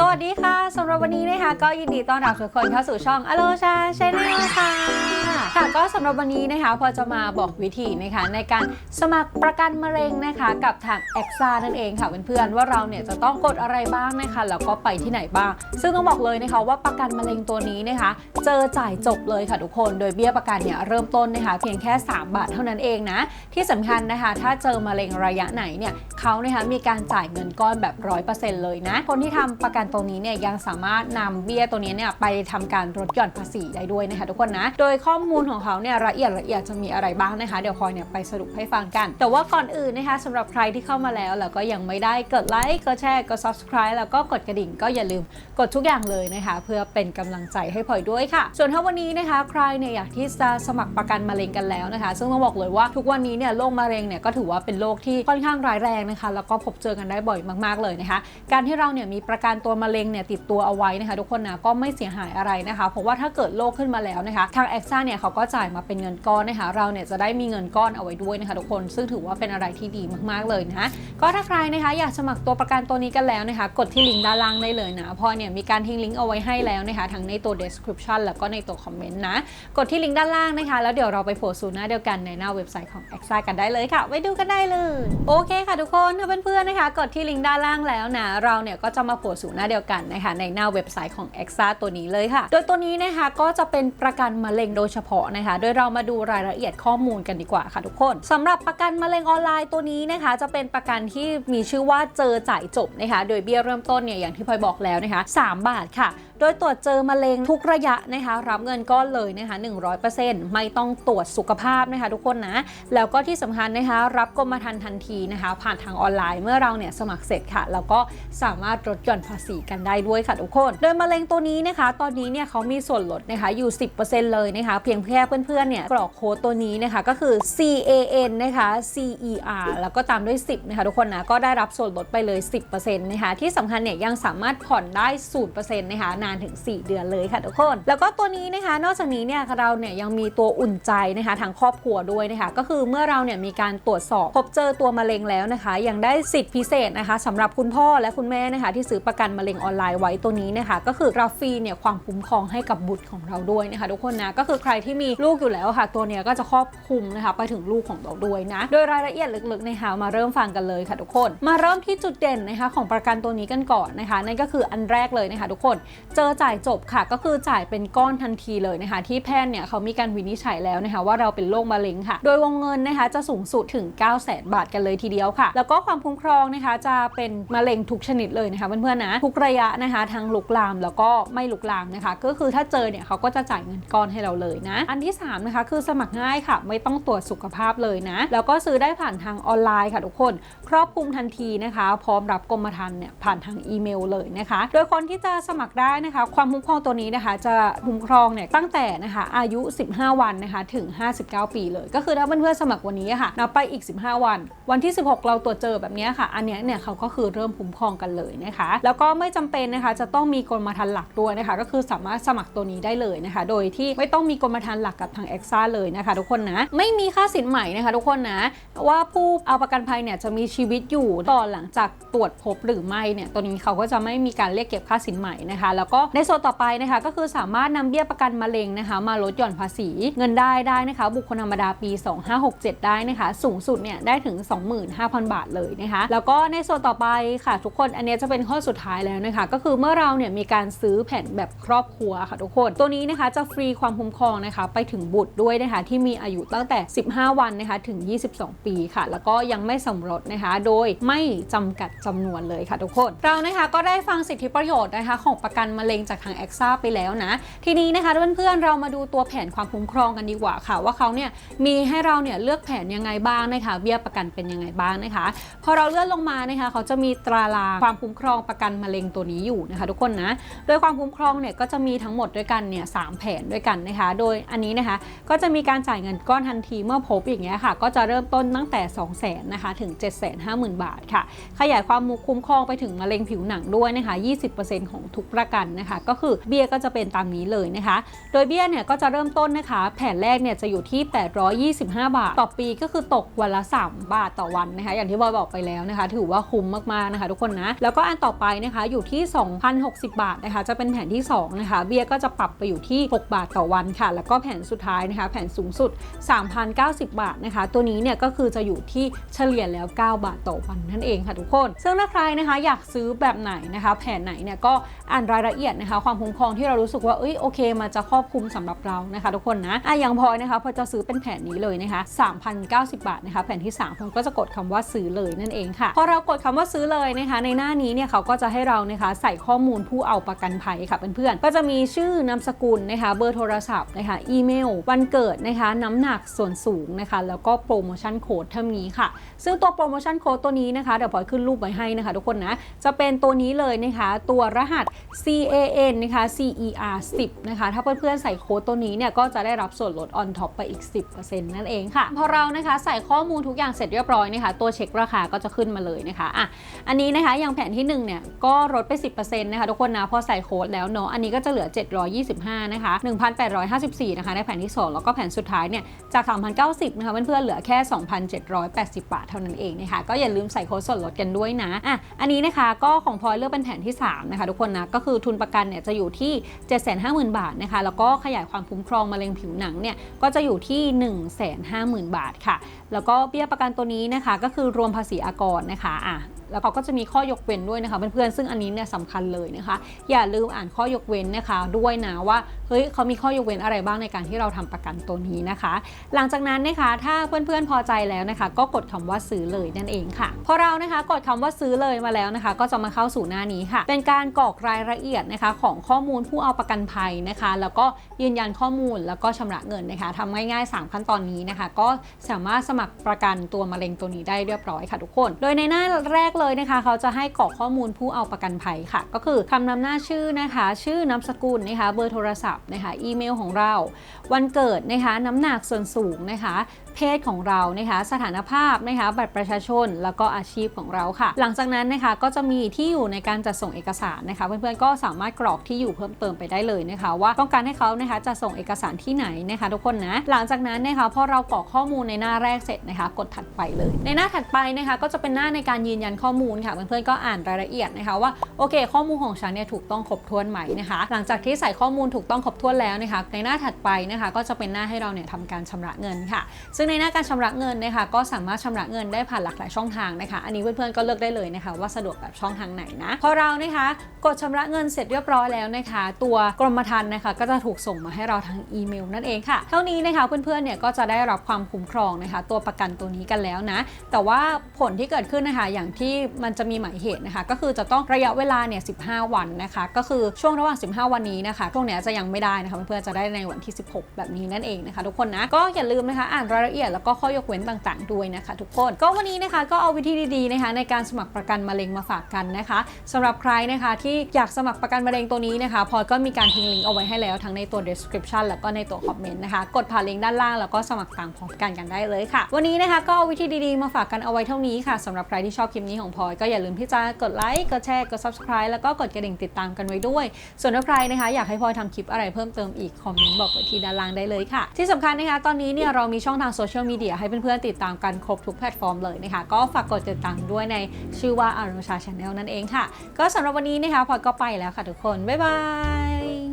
สวัสดีค่ะสำหรับวันนี้นะคะก็ยินดีต้อนรับทุกคนเข้าสู่ช่องอโลชาชาแนลค่ะค่ะก็สำหรับวันนี้นะคะพอจะมาบอกวิธีนะคะในการสมัครประกันมะเร็งนะคะกับทางเอ็กซ่านั่นเองค่ะเพื่อนๆว่าเราเนี่ยจะต้องกดอะไรบ้างนะคะแล้วก็ไปที่ไหนบ้าง ซึ่งต้องบอกเลยนะคะว่าประกันมะเร็งตัวนี้นะคะ เจอจ่ายจบเลยค่ะทุกคน โดยเบี้ยประกันเนี่ยเริ่มต้นนะคะเพียงแค่ 3 บาทเท่านั้นเองนะที่สำคัญนะคะ ถ้าเจอมะเร็งระยะไหนเนี่ยเขานะคะมีการจ่ายเงินก้อนแบบร้อยเปอร์เซ็นต์เลยนะคนที่ทำประกันตรงนี้เนี่ยยังสามารถนำเบี้ยตัวนี้เนี่ยไปทำการลดหย่อนภาษีได้ด้วยนะคะทุกคนนะ โดยข้อมูลของเขาเนี่ยละเอียดละเอียดจะมีอะไรบ้างนะคะ เดี๋ยวคอยเนี่ยไปสรุปให้ฟังกัน แต่ว่าก่อนอื่นนะคะสำหรับใครที่เข้ามาแล้วแล้วก็ยังไม่ได้กดไลค์กดแชร์กด subscribe แล้วก็กดกระดิ่งก็อย่าลืมกดทุกอย่างเลยนะคะ เพื่อเป็นกำลังใจให้พลอยด้วยค่ะ ส่วนถ้าวันนี้นะคะ ใครเนี่ยอยากที่จะสมัครประกันมะเร็งกันแล้วนะคะ ซึ่งต้องบอกเลยว่าทุกวันนี้เนี่ยโรคมะเร็งเนี่ยก็ถือว่าเป็นโรคที่ค่อนข้างร้ายแรงนะคะ แล้วก็พบเจอกันได้บ่อยมากๆเลยนะคะ การที่เราเนี่ยมีประกันตัวมะเร็งเนี่ยติดตัวเอาไว้นะคะทุกคนนะก็ไม่เสียหายอะไรนะคะ เพราะว่าถ้าเกิดโรคขึ้นมาแล้วนะคะ ทางแอคซ่าเนี่ยเขาก็จ่ายมาเป็นเงินก้อนนะคะ เราเนี่ยจะได้มีเงินก้อนเอาไว้ด้วยนะคะทุกคนซึ่งถือว่าเป็นอะไรที่ดีมากๆเลยนะก็ถ้าใครนะคะอยากสมัครตัวประกันตัวนี้กันแล้วนะคะ กดที่ลิงก์ด้านล่างได้เลยนะพราะเนี่ยมีการทิ้งลิงก์เอาไว้ให้แล้วนะคะทั้งในตัว description แล้วก็ในตัวคอมเมนต์นะกดที่ลิงก์ด้านล่างนะคะ แล้วเดี๋ยวเราไปโผล่สู่หน้าเดียวกันในหน้าเว็บไซต์ของ a x a กันได้เลยค่ะไปดูกันได้เลย โอเคค่ะทุกคนถ้าเพื่อนๆนะคะ กดที่ลิงก์ด้านล่างแล้วนะเราเนี่ยก็จะมาโผล่สู่น้าเดียวกันนะคะในหน้าเว็บไซต์ของ e x a ตัวนี้เลยค่ะ โดยตัวนี้นะคะก็จะเป็นประกันมะเร็งโดยเฉพาะนะคะ โดยเรามาดูรายละเอียดข้อมูลกันดีกว่าค่ะทุกคนสำหรับประกันมะเร็งออนไลน์ตัวนี้นะคะ จะเป็นประกันที่มีชื่อว่าเจอจ่ายจบนะคะ โดยเบี้ยเริ่มต้นเนี่ยอย่างที่พลอยบอกแล้วนะคะ3บาทค่ะ โดยตรวจเจอมะเร็งทุกระยะนะคะรับเงินก้อนเลยนะคะ100%ไม่ต้องตรวจสุขภาพนะคะทุกคนนะ แล้วก็ที่สำคัญนะคะรับกรมธรรม์ทันทีนะคะผ่านทางออนไลน์เมื่อเราเนี่ยสมัครเสร็จค่ะ แล้วก็สามารถลดหย่อนภาษีกันได้ด้วยค่ะทุกคน โดยมะเร็งตัวนี้นะคะ ตอนนี้เนี่ยเขามีส่วนลดนะคะอยู่ 10%เลยนะคะ เพียงแค่เพื่อนๆเนี่ยกรอกโค้ดตัวนี้นะคะก็คือ CAN นะคะ CER แล้วก็ตามด้วย 10นะคะทุกคนนะก็ได้รับส่วนลดไปเลย 10%นะคะที่สำคัญเนี่ยยังสามารถผ่อนได้0%นะคะนานถึง 4 เดือนเลยค่ะทุกคน แล้วก็ตัวนี้นะคะ นอกจากนี้เนี่ยเราเนี่ยยังมีตัวอุ่นใจนะคะทางครอบครัวด้วยนะคะก็คือเมื่อเราเนี่ยมีการตรวจสอบพบเจอตัวมะเร็งแล้วนะคะ ยังได้สิทธิพิเศษนะคะสำหรับคุณพ่อและคุณแม่นะคะ ที่ซื้อประกันมะเร็งออนไลน์ไว้ตัวนี้นะคะ ก็คือเราฟรีเนี่ยความคุ้มครองให้กับบุตรของเราด้วยนะคะ ทุกคนนะก็คือใครที่มีลูกอยู่แล้วค่ะ ตัวเนี้ยก็จะครอบคลุมนะคะไปถึงลูกของเราด้วยนะ โดยรายละเอียดลึกๆนะคะมาเริ่มฟังกันเลยค่ะทุกคน มาเริ่มที่จุดเด่นนะคะของประกันตัวนี้กันก่อนนะคะ นั่นก็คืออันแรกเลยนะคะ ทุกคนเจอจ่ายจบค่ะ ก็คือจ่ายเป็นก้อนทันทีเลยนะคะ ที่แพทย์เนี่ยเขามีการวินิจฉัยแล้วนะคะ ว่าเราเป็นโรคมะเร็งค่ะ โดยวงเงินนะคะจะสูงสุดถึง 9 0 0 0 0 0 บาทกันเลยทีเดียวค่ะ แล้วก็ความคุ้มครองนะคะจะเป็นมะเร็งทุกชนิดเลยนะคะเพื่อนๆนะทุกระยะนะคะทั้งลุกลามแล้วก็ไม่ลุกลามนะคะ ก็คือถ้าเจอเนี่ยเขาก็จะจ่ายเงินก้อนให้เราเลยนะ อันที่3นะคะคือสมัครง่ายค่ะ ไม่ต้องตรวจสุขภาพเลยนะ แล้วก็ซื้อได้ผ่านทางออนไลน์ค่ะทุกคน ครอบคลุมทันทีนะคะ พร้อมรับกรมธรรม์เนี่ยผ่านทางอีเมลเลยนะคะ โดยคนที่จะสมัครได้นะคะ ความคุ้มครองตัวนี้นะคะ จะคุ้มครองเนี่ยตั้งแต่นะคะอายุ 15 วันนะคะถึง 59 ปีเลย ก็คือถ้าเพื่อนๆสมัครวันนี้ค่ะนับไปอีก 15 วัน วันที่ 16 เราตรวจเจอแบบนี้ค่ะ อันนี้เนี่ยเขาก็คือเริ่มคุ้มครองกันเลยนะคะ แล้วก็ไม่จำเป็นนะคะจะต้องมีกรมธรรม์หลักด้วยนะคะ ก็คือสามารถสมัครตัวนี้ได้เลยนะคะ โดยที่ไม่ต้องมีกรมธรรม์หลักกับทางเอ็กซ่าเลยนะคะ ทุกคนนะไม่มีค่าสินใหม่นะคะ ทุกคนนะว่าผู้เอาประกันภัยเนี่ยจะมีชีวิตอยู่ต่อหลังจากตรวจพบหรือไม่เนี่ยตัวนี้เขาก็จะไม่มีการเรียกเก็บค่าสินใหม่นะคะ แล้วก็ในโซนต่อไปนะคะก็คือสามารถนำเบี้ยประกันมะเร็งนะคะมาลดหย่อนภาษีเงินได้ได้นะคะ บุคคลธรรมดาปี 2567 ได้นะคะ สูงสุดเนี่ยได้ถึง 25,000 บาทเลยนะคะแล้วก็ในโซนต่อไปค่ะ ทุกคนอันเนี้ยจะเป็นข้อสุดท้ายแล้วนะคะ ก็คือเมื่อเราเนี่ยมีการซื้อแผ่นแบบครอบครัวค่ะทุกคนตัวนี้นะคะจะฟรีความคุ้มครองนะคะไปถึงบุตรด้วยนะคะที่มีอายุตั้งแต่ 15 วันนะคะถึง 22 ปีค่ะ แล้วก็ยังไม่สมรสนะคะ โดยไม่จำกัดจำนวนเลยค่ะทุกคน เรานะคะก็ได้ฟังสิทธิประโยชน์นะคะของประกันมะเร็งจากทางแอคซ่าไปแล้วนะ ทีนี้นะคะเพื่อนๆเรามาดูตัวแผนความคุ้มครองกันดีกว่าค่ะ ว่าเขาเนี่ยมีให้เราเนี่ยเลือกแผนยังไงบ้างนะคะเบี้ยประกันเป็นยังไงบ้างนะคะ พอเราเลื่อนลงมานะคะเขาจะมีตราลาความคุ้มครองประกันมะเร็งตัวนี้อยู่นะคะ ทุกคนนะโดยความคุ้มครองเนี่ยก็จะมีทั้งหมดด้วยกันเนี่ยสามแผนด้วยกันนะคะ โดยอันนี้นะคะก็จะมีการจ่ายเงินก้อนทันทีเมื่อพบอย่างเงี้ยค่ะ ก็จะเริ่มต้นตั้งแต่ 2 0 0 0 0 0นะคะถึง 750,000 บาทค่ะ ขยายความคุ้มครองไปถึงมะเร็งผิวหนังด้วยนะคะ 20%ของทุกประกันนะคะก็คือเบี้ยก็จะเป็นตามนี้เลยนะคะ โดยเบี้ยเนี่ยก็จะเริ่มต้นนะคะ แผนแรกเนี่ยจะอยู่ที่ 825 บาท ต่อปีก็คือตกวันละ 3 บาทต่อวันนะคะ อย่างที่บอยบอกไปแล้วนะคะ ถือว่าคุ้มมากๆนะคะ ทุกคนนะ แล้วก็อันต่อไปนะคะอยู่ที่ 2,060 บาทนะคะ จะเป็นแผนที่ 2 นะคะ เบี้ยก็จะปรับไปอยู่ที่ 6 บาทต่อวันค่ะ แล้วก็แผนสุดท้ายนะคะ แผนสูงสุด 3,090 บาทนะคะ ตัวนี้เนี่ยก็คือจะอยู่ที่เฉลี่ยแล้ว 9 บาทต่อวันนั่นเองค่ะทุกคน ซึ่งถ้าใครนะคะอยากซื้อแบบไหนนะคะ แผนไหนเนี่ยก็อ่านรายละเอียดนะคะ ความคุ้มครองที่เรารู้สึกว่าเอ้ยโอเค มันจะครอบคลุมสำหรับเรานะคะ ทุกคนนะอะอย่างพลอยนะคะพอจะซื้อเป็นแผนนี้เลยนะคะ3,090 บาทนะคะแผ่นที่3ผมก็จะกดคำว่าซื้อเลยนั่นเองค่ะพอเรากดคำว่าซื้อเลยนะคะ ในหน้านี้เนี่ยเขาก็จะให้เรานะคะใส่ข้อมูลผู้เอาประกันภัยค่ะเพื่อนๆก็จะมีชื่อนามสกุลนะคะเบอร์โทรศัพท์นะคะอีเมล วันเกิดนะคะน้ำหนักส่วนสูงนะคะ แล้วก็โปรโมชั่นโค้ดเท่านี้ค่ะ ซึ่งตัวโปรโมชั่นโค้ดตัวนี้นะคะเดี๋ยวพลอยขึ้นรูปไว้ให้นะคะ ทุกคนนะจะเป็นตัวนี้เลยนะคะ ตัวรหัส C A.N. นะคะ CER 10นะคะ ถ้าเพื่อนๆใส่โค้ดตัวนี้เนี่ยก็จะได้รับส่วนลด on top ไปอีก 10%นั่นเองค่ะ พอเรานะคะใส่ข้อมูลทุกอย่างเสร็จเรียบร้อยนะคะ ตัวเช็คราคาก็จะขึ้นมาเลยนะคะอะอันนี้นะคะอย่างแผนที่1เนี่ยก็ลดไป 10%นะคะทุกคนนะพอใส่โค้ดแล้วเนาะอันนี้ก็จะเหลือ 725นะคะ1,854นะคะในแผนที่ 2 แล้วก็แผนสุดท้ายเนี่ยจาก 3,090นะคะเพื่อนๆเหลือแค่ 2,780 บาทเท่านั้นเองนะคะก็อย่าลืมใส่โค้ดส่วนลดกันด้วยนะอะอันนี้นะคะก็ของพลอยเลือกเป็นแผนที่3นะคะทุกคนนะก็คือทุนประกันเนี่ยจะอยู่ที่ 750,000 บาทนะคะ แล้วก็ขยายความคุ้มครองมะเร็งผิวหนังเนี่ยก็จะอยู่ที่ 150,000 บาทค่ะ แล้วก็เบี้ยประกันตัวนี้นะคะก็คือรวมภาษีอากรนะคะอะแล้วเขาก็จะมีข้อยกเว้นด้วยนะคะเพื่อนๆซึ่งอันนี้เนี่ยสำคัญเลยนะคะ อย่าลืมอ่านข้อยกเว้นนะคะ ด้วยนะว่า เฮ้ยเขามีข้อยกเว้นอะไรบ้างในการที่เราทำประกันตัวนี้นะคะ หลังจากนั้นนะคะถ้าเพื่อนๆพอใจแล้วนะคะ ก็กดคำว่าซื้อเลยนั่นเองค่ะพอเรานะคะกดคำว่าซื้อเลยมาแล้วนะคะ ก็จะมาเข้าสู่หน้านี้ค่ะ เป็นการกรอกรายละเอียดนะคะของข้อมูลผู้เอาประกันภัยนะคะ แล้วก็ยืนยันข้อมูลแล้วก็ชำระเงินนะคะทำง่ายๆ 3 ขั้นตอนนี้นะคะ ก็สามารถสมัครประกันตัวมะเร็งตัวนี้ได้เรียบร้อยค่ะทุกคน โดยในหน้าแรกเลยนะคะ เขาจะให้กรอกข้อมูลผู้เอาประกันภัยค่ะ ก็คือคำนำหน้าชื่อนะคะ ชื่อนามสกุลนะคะ เบอร์โทรศัพท์นะคะอีเมลของเรา วันเกิดนะคะน้ำหนักส่วนสูงนะคะ เพศของเรานะคะสถานภาพนะคะบัตรประชาชน แล้วก็อาชีพของเราค่ะ หลังจากนั้นนะคะก็จะมีที่อยู่ในการจัดส่งเอกสารนะคะเพื่อนๆก็สามารถกรอกที่อยู่เพิ่มเติมไปได้เลยนะคะว่าต้องการให้เขานะคะจะส่งเอกสารที่ไหนนะคะทุกคนนะหลังจากนั้นนะคะพอเรากรอกข้อมูลในหน้าแรกเสร็จนะคะ กดถัดไปเลย ในหน้าถัดไปนะคะก็จะเป็นหน้าในการยืนยันข้อมูลค่ะเพื่อนๆก็อ่านรายละเอียดนะคะว่าโอเค ข้อมูลของฉันเนี่ยถูกต้องครบถ้วนไหมนะคะ หลังจากที่ใส่ข้อมูลถูกต้องครบถ้วนแล้วนะคะในหน้าถัดไปนะคะก็จะเป็นหน้าให้เราเนี่ยทำการชำระเงินค่ะ ซึ่งในหน้าการชำระเงินนะคะก็สามารถชำระเงินได้ผ่านหลากหลายช่องทางนะคะ อันนี้เพื่อนๆก็เลือกได้เลยนะคะว่าสะดวกแบบช่องทางไหนนะพอเรานะคะกดชำระเงินเสร็จเรียบร้อยแล้วนะคะ ตัวกรมธรรม์นะคะก็จะถูกส่งมาให้เราทางอีเมลนั่นเองค่ะ เท่านี้นะคะเพื่อนๆเนี่ยก็จะได้รับความคุ้มครองนะคะ ตัวประกันตัวนี้กันแล้วนะ แต่ว่าผลที่เกิดขึ้นนะคะอย่างที่มันจะมีหมายเหตุนะคะ ก็คือจะต้องระยะเวลาเนี่ย 15 วันนะคะ ก็คือช่วงระหว่าง 15 วันนี้นะคะช่วงเนี้ยจะยังไม่ได้นะคะเพื่อนๆจะได้ในวันที่ 16 แบบนี้นั่นเองนะคะ ทุกคนนะก็อย่าลืมนะคะอ่านรายละเอียดแล้วก็ข้อยกเว้นต่างๆ ด้วยนะคะ ทุกคน ก็วันนี้นะคะก็เอาวิธีดีๆนะคะในการสมัครประกันมะเร็งมาฝากกันนะคะสำหรับใครนะคะที่อยากสมัครประกันมะเร็งตัวนี้นะคะพลอยก็มีการทิ้งลิงก์เอาไว้ให้แล้วทั้งในตัว description แล้วก็ในตัวคอมเมนต์นะคะ กดผ่านลิงก์ด้านล่างแล้วก็สมัครต่ามพร้อมกันกันได้เลยค่ะ วันนี้นะคะก็เอาวิธีดีๆมาฝากกันเอาไว้เท่านี้ค่ะสำหรับใครที่ชอบคลิปนี้ของพลอยก็อย่าลืมที่จะกดไลค์กดแชร์กด subscribe แล้วก็กดกระดิ่งติดตามกันไว้ด้วย ส่วนถ้าใครนะคะอยากให้พลอยทำคลิปอะไรเพิ่มเติมอีกคอมเมนต์บอกไว้ที่ด้านล่างได้เลยค่ะ ที่สำคัญนะคะตอนนี้เนี่ยเรามีช่องทางโซเชียลมีเดียให้เพื่อนๆติดตามกันครบทุกแพลตฟอร์มเลยนะคะ ก็ฝากกดติดตามด้วยในชื่อว่าอารุชาชาแนลนั่นเองค่ะ ก็สำหรับวันนี้นะคะพอยก็ไปแล้วค่ะทุกคน บ๊ายบาย